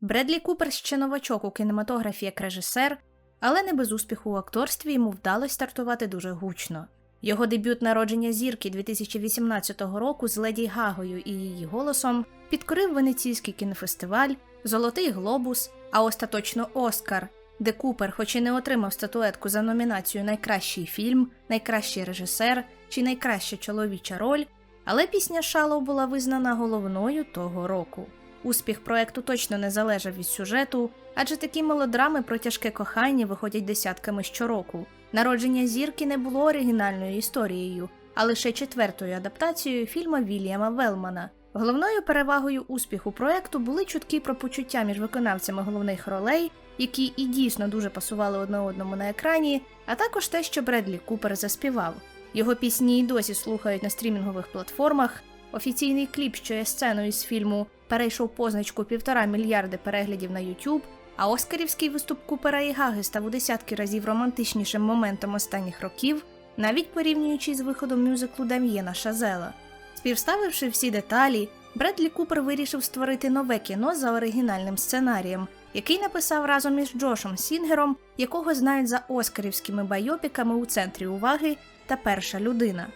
Бредлі Купер ще новачок у кінематографі як режисер, але не без успіху у акторстві йому вдалося стартувати дуже гучно. Його дебют народження зірки 2018 року з Леді Гагою і її голосом підкорив Венеційський кінофестиваль, Золотий Глобус, а остаточно Оскар, де Купер, хоч і не отримав статуетку за номінацію Найкращий фільм, найкращий режисер чи найкраща чоловіча роль, але пісня Шалоу була визнана головною того року. Успіх проекту точно не залежав від сюжету, адже такі мелодрами про тяжке кохання виходять десятками щороку. Народження зірки не було оригінальною історією, а лише четвертою адаптацією фільму Вільяма Велмана. Головною перевагою успіху проекту були чутки про почуття між виконавцями головних ролей, які і дійсно дуже пасували одне одному на екрані, а також те, що Бредлі Купер заспівав. Його пісні й досі слухають на стрімінгових платформах. Офіційний кліп, що є сценою з фільму, перейшов позначку півтора мільярди переглядів на YouTube, а Оскарівський виступ Купера і Гаги став у десятки разів романтичнішим моментом останніх років, навіть порівнюючи з виходом мюзиклу Дам'єна Шазела. Співставивши всі деталі, Бредлі Купер вирішив створити нове кіно за оригінальним сценарієм, який написав разом із Джошем Сінгером, якого знають за оскарівськими байопіками у центрі уваги та перша людина.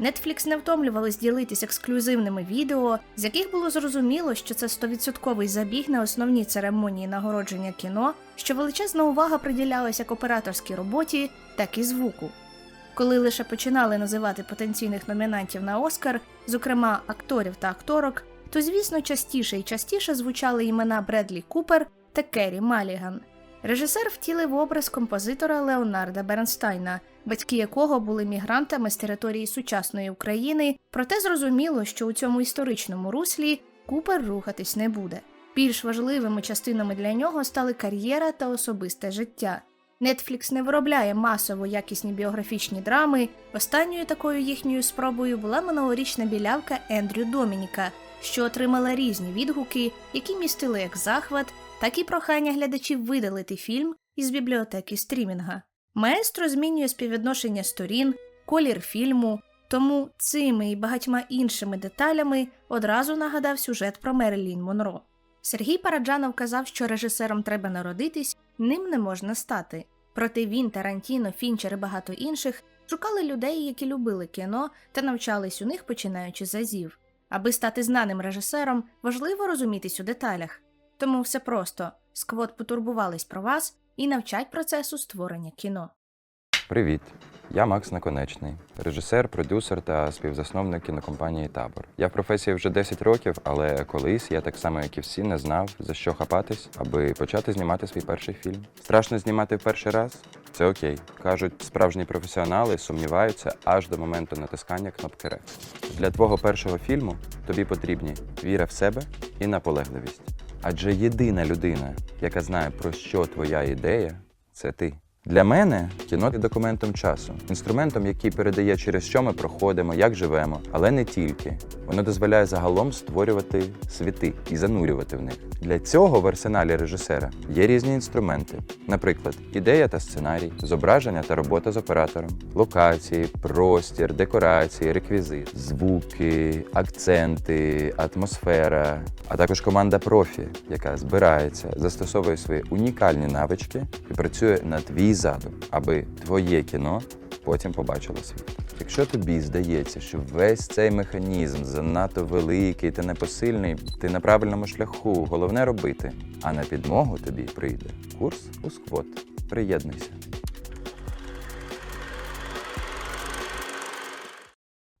Netflix не втомлювались ділитись ексклюзивними відео, з яких було зрозуміло, що це стовідсотковий забіг на основні церемонії нагородження кіно, що величезна увага приділялася як операторській роботі, так і звуку. Коли лише починали називати потенційних номінантів на Оскар, зокрема акторів та акторок, то звісно частіше і частіше звучали імена Бредлі Купер та Керрі Маліган. Режисер втілив образ композитора Леонарда Бернстайна, батьки якого були мігрантами з території сучасної України, проте зрозуміло, що у цьому історичному руслі Купер рухатись не буде. Більш важливими частинами для нього стали кар'єра та особисте життя. Netflix не виробляє масово якісні біографічні драми. Останньою такою їхньою спробою була минулорічна білявка Ендрю Домініка, що отримала різні відгуки, які містили як захват, так і прохання глядачів видалити фільм із бібліотеки стрімінга. Маестро змінює співвідношення сторін, колір фільму, тому цими і багатьма іншими деталями одразу нагадав сюжет про Мерилін Монро. Сергій Параджанов казав, що режисером треба народитись, ним не можна стати. Проте він, Тарантіно, Фінчер і багато інших шукали людей, які любили кіно та навчались у них починаючи з азів. Аби стати знаним режисером, важливо розумітись у деталях. Тому все просто сквот потурбувались про вас і навчать процесу створення кіно. Привіт, я Макс Наконечний, режисер, продюсер та співзасновник кінокомпанії Табор. Я в професії вже 10 років, але колись я так само, як і всі, не знав за що хапатись, аби почати знімати свій перший фільм. Страшно знімати в перший раз? Це окей. кажуть, справжні професіонали сумніваються аж до моменту натискання кнопки REC. Для твого першого фільму тобі потрібні віра в себе і наполегливість. Адже єдина людина, яка знає про що твоя ідея, це ти. Для мене кіно є документом часу, інструментом, який передає, через що ми проходимо, як живемо, але не тільки. Воно дозволяє загалом створювати світи і занурювати в них. Для цього в арсеналі режисера є різні інструменти, наприклад, ідея та сценарій, зображення та робота з оператором, локації, простір, декорації, реквізит, звуки, акценти, атмосфера, а також команда профі, яка збирається, застосовує свої унікальні навички і працює на твій задум, аби твоє кіно потім побачило світ. Якщо тобі здається, що весь цей механізм занадто великий та непосильний, ти на правильному шляху, головне робити. А на підмогу тобі прийде курс у сквот. Приєднуйся.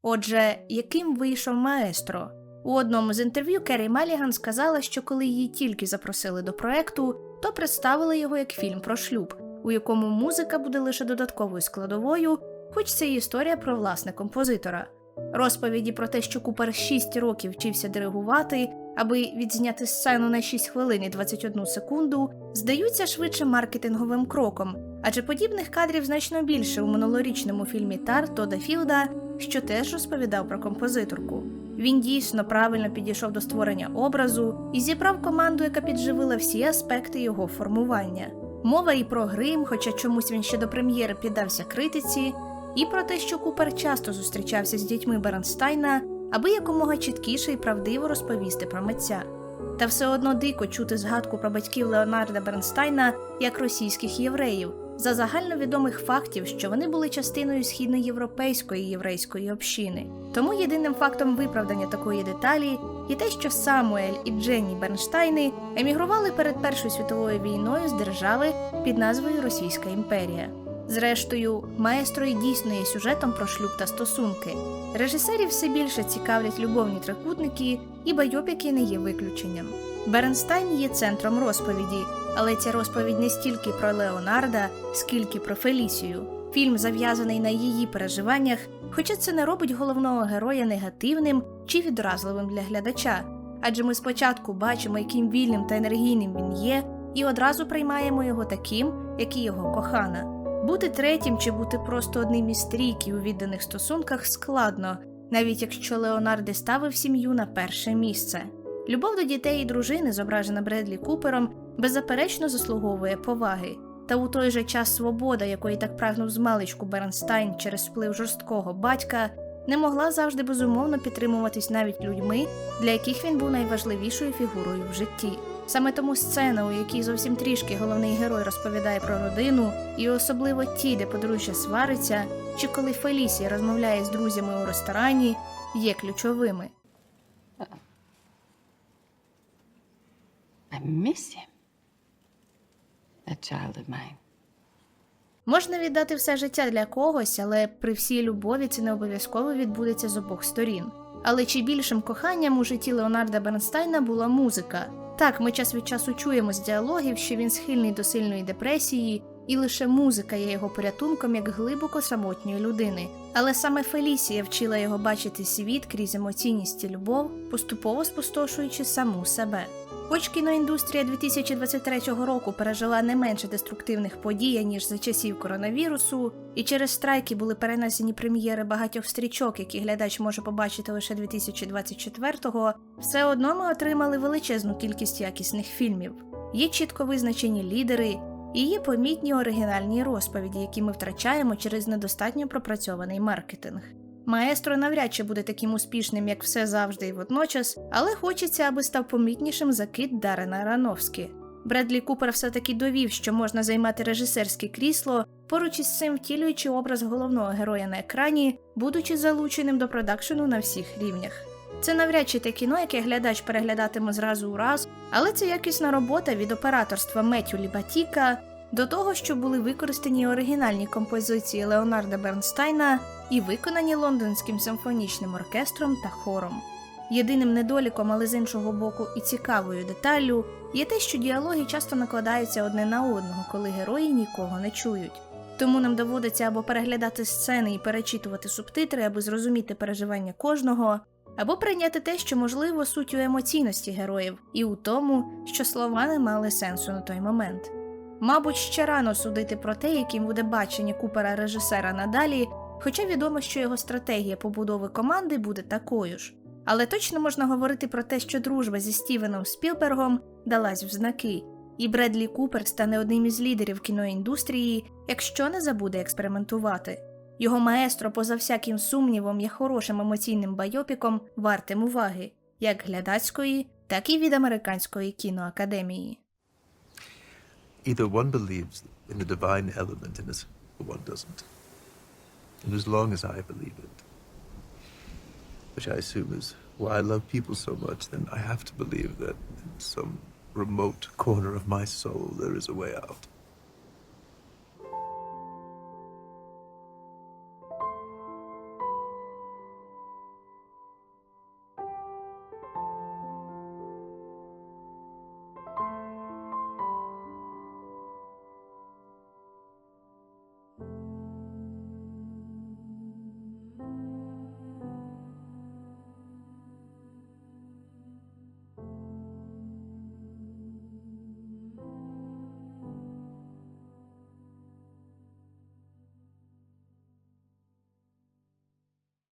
Отже, яким вийшов маестро? У одному з інтерв'ю Керрі Маліган сказала, що коли її тільки запросили до проекту, то представили його як фільм про шлюб, у якому музика буде лише додатковою складовою, хоч це і історія про власне композитора. Розповіді про те, що Купер 6 років вчився диригувати, аби відзняти сцену на 6 хвилин і 21 секунду, здаються швидше маркетинговим кроком, адже подібних кадрів значно більше у минулорічному фільмі Тар Тода Філда, що теж розповідав про композиторку. Він дійсно правильно підійшов до створення образу і зібрав команду, яка підживила всі аспекти його формування. Мова і про грим, хоча чомусь він ще до прем'єри піддався критиці, і про те, що Купер часто зустрічався з дітьми Бернстайна, аби якомога чіткіше і правдиво розповісти про митця. Та все одно дико чути згадку про батьків Леонарда Бернстайна як російських євреїв за загальновідомих фактів, що вони були частиною східноєвропейської єврейської общини. Тому єдиним фактом виправдання такої деталі є те, що Самуель і Дженні Бернштайни емігрували перед Першою світовою війною з держави під назвою Російська імперія. Зрештою, маестро і дійсно є сюжетом про шлюб та стосунки. Режисерів все більше цікавлять любовні трикутники, і байопіки не є виключенням. Бернстайн є центром розповіді, але ця розповідь не стільки про Леонарда, скільки про Фелісію. Фільм зав'язаний на її переживаннях, хоча це не робить головного героя негативним чи відразливим для глядача. Адже ми спочатку бачимо, яким вільним та енергійним він є, і одразу приймаємо його таким, як і його кохана. Бути третім чи бути просто одним із трійки у відданих стосунках складно, навіть якщо Леонард ставив сім'ю на перше місце. Любов до дітей і дружини, зображена Бредлі Купером, беззаперечно заслуговує поваги. Та у той же час свобода, якої так прагнув змалечку Бернстайн через вплив жорсткого батька, не могла завжди безумовно підтримуватись навіть людьми, для яких він був найважливішою фігурою в житті. Саме тому сцена, у якій зовсім трішки головний герой розповідає про родину, і особливо ті, де подружжя свариться, чи коли Фелісія розмовляє з друзями у ресторані, є ключовими. I miss him. Можна віддати все життя для когось, але при всій любові це не обов'язково відбудеться з обох сторін. Але чи більшим коханням у житті Леонарда Бернстайна була музика? Так, ми час від часу чуємо з діалогів, що він схильний до сильної депресії, і лише музика є його порятунком як глибоко самотньої людини. Але саме Фелісія вчила його бачити світ крізь емоційність і любов, поступово спустошуючи саму себе. Хоч кіноіндустрія 2023 року пережила не менше деструктивних подій, ніж за часів коронавірусу, і через страйки були перенесені прем'єри багатьох стрічок, які глядач може побачити лише 2024-го, все одно ми отримали величезну кількість якісних фільмів. Є чітко визначені лідери, і є помітні оригінальні розповіді, які ми втрачаємо через недостатньо пропрацьований маркетинг. Маестро навряд чи буде таким успішним, як все завжди і водночас, але хочеться, аби став помітнішим закид Дарена Аронофскі. Бредлі Купер все-таки довів, що можна займати режисерське крісло, поруч із цим втілюючи образ головного героя на екрані, будучи залученим до продакшену на всіх рівнях. Це навряд чи те кіно, яке глядач переглядатиме зразу у раз, але це якісна робота від операторства Меттю Лібатіка до того, що були використані оригінальні композиції Леонарда Бернстайна і виконані лондонським симфонічним оркестром та хором. Єдиним недоліком, але з іншого боку, і цікавою деталлю є те, що діалоги часто накладаються одне на одного, коли герої нікого не чують. Тому нам доводиться або переглядати сцени і перечитувати субтитри, аби зрозуміти переживання кожного, або прийняти те, що можливо суть у емоційності героїв, і у тому, що слова не мали сенсу на той момент. Мабуть, ще рано судити про те, яким буде бачення Купера режисера надалі, хоча відомо, що його стратегія побудови команди буде такою ж. Але точно можна говорити про те, що дружба зі Стівеном Спілбергом далась в знаки, і Бредлі Купер стане одним із лідерів кіноіндустрії, якщо не забуде експериментувати. Його маестро, поза всяким сумнівом, є хорошим емоційним байопіком, вартим уваги, як глядацької, так і від американської кіноакадемії. Either one believes in the divine element in one doesn't. And as long as I believe it, which I assume is why I love people so much, then I have to believe that in some remote corner of my soul there is a way out.